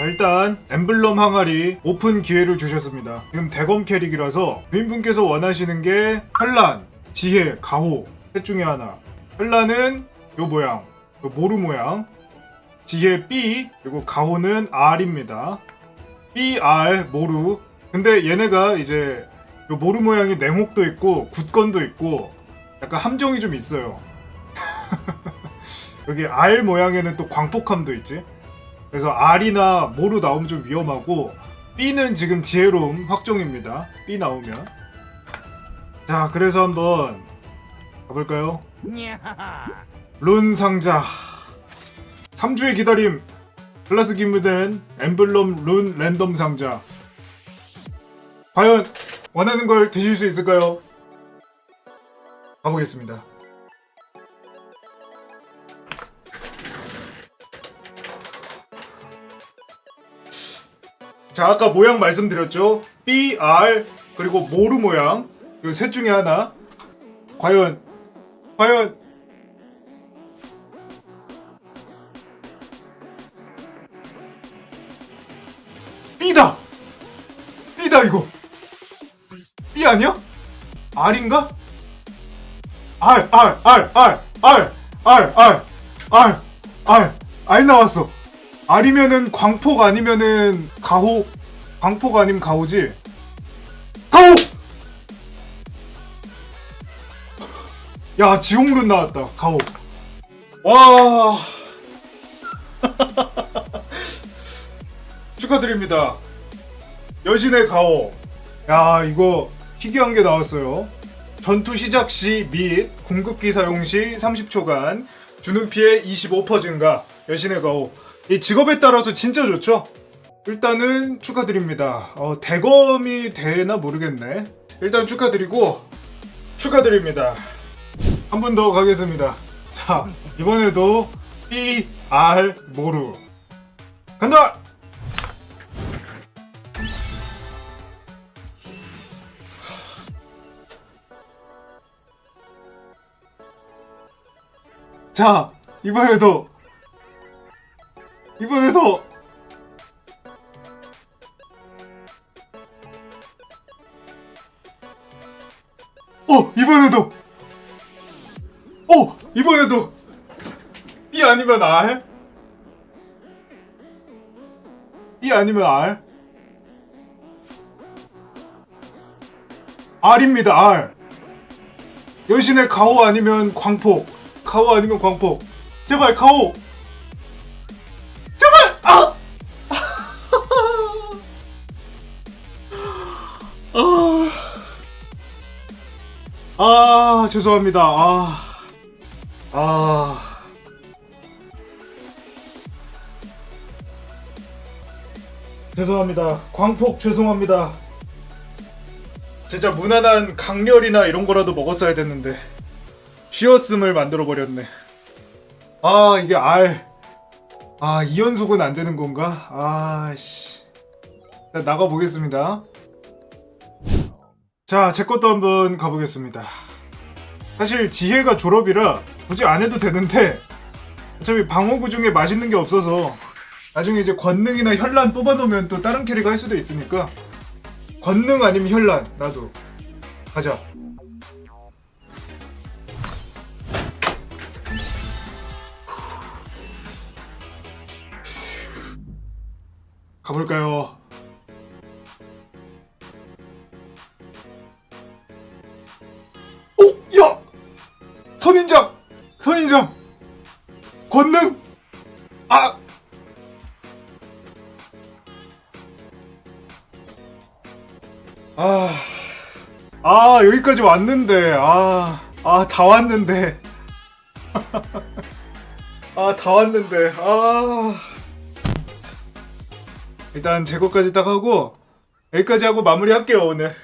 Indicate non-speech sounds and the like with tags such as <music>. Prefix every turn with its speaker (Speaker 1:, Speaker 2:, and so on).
Speaker 1: 자, 일단 엠블럼 항아리 오픈 기회를 주셨습니다. 지금 대검 캐릭이라서 주인분께서 원하시는 게 한란, 지혜, 가호 셋 중에 하나. 한란은 요 모양, 요 모루 모양. 지혜 B 그리고 가호는 R입니다. B, R, 모루. 근데 얘네가 이제 요 모루 모양이 냉혹도 있고 굳건도 있고 약간 함정이 좀 있어요. <laughs> 여기 R 모양에는 또 광폭함도 있지. 그래서 R이나 모루 나오면 좀 위험하고 B는 지금 지혜로움 확정입니다. B 나오면. 자, 그래서 한번 가볼까요? 룬 상자 3주의 기다림 플러스 기무된 엠블럼 룬 랜덤 상자 과연 원하는 걸 드실 수 있을까요? 가보겠습니다 자 아까 모양 말씀드렸죠 B, R 그리고 모루 모양 이 셋 중에 하나 과연 과연 B다! B다 이거 B 아니야? R인가? R R R R R R R R R R 나왔어 R이면은 광폭 아니면은 가호 광폭 아니면 가호지 가호! 야 지옥룬 나왔다 가호 와 <laughs> 축하드립니다. 여신의 가오. 야, 이거 희귀한 게 나왔어요. 전투 시작 시 및 궁극기 사용 시 30초간 주는 피해 25% 증가. 여신의 가오. 이 직업에 따라서 진짜 좋죠? 일단은 축하드립니다. 어, 대검이 되나 모르겠네. 일단 축하드리고 축하드립니다. 한 분 더 가겠습니다. 자, 이번에도 B, R, 모루. 간다! 자, 이번에도 이번에도 어, 이번에도. 어, 이번에도. B 아니면 R B 아니면 R R입니다, R 여신의 가오 아니면 광폭. 가오 아니면 광폭. 제발 가오 아 죄송합니다 아, 아. 죄송합니다 광폭 죄송합니다 진짜 무난한 강렬이나 이런 거라도 먹었어야 됐는데 쉬었음을 만들어 버렸네. 아 이게 R 아 2연속은 안 되는 건가? 아씨 나가 보겠습니다. 자, 제 것도 한번 가보겠습니다. 사실 지혜가 졸업이라 굳이 안 해도 되는데 어차피 방어구 중에 맛있는 게 없어서 나중에 이제 권능이나 혈란 뽑아놓으면 또 다른 캐릭 할 수도 있으니까 권능 아니면 혈란 나도 가자. 가볼까요? 선인장! 권능! 아! 아, 아, 여기까지 왔는데, 아, 아, 다 왔는데. <laughs> 아, 다 왔는데, 아. 일단 제 것까지 딱 하고 여기까지 하고 마무리할게요 오늘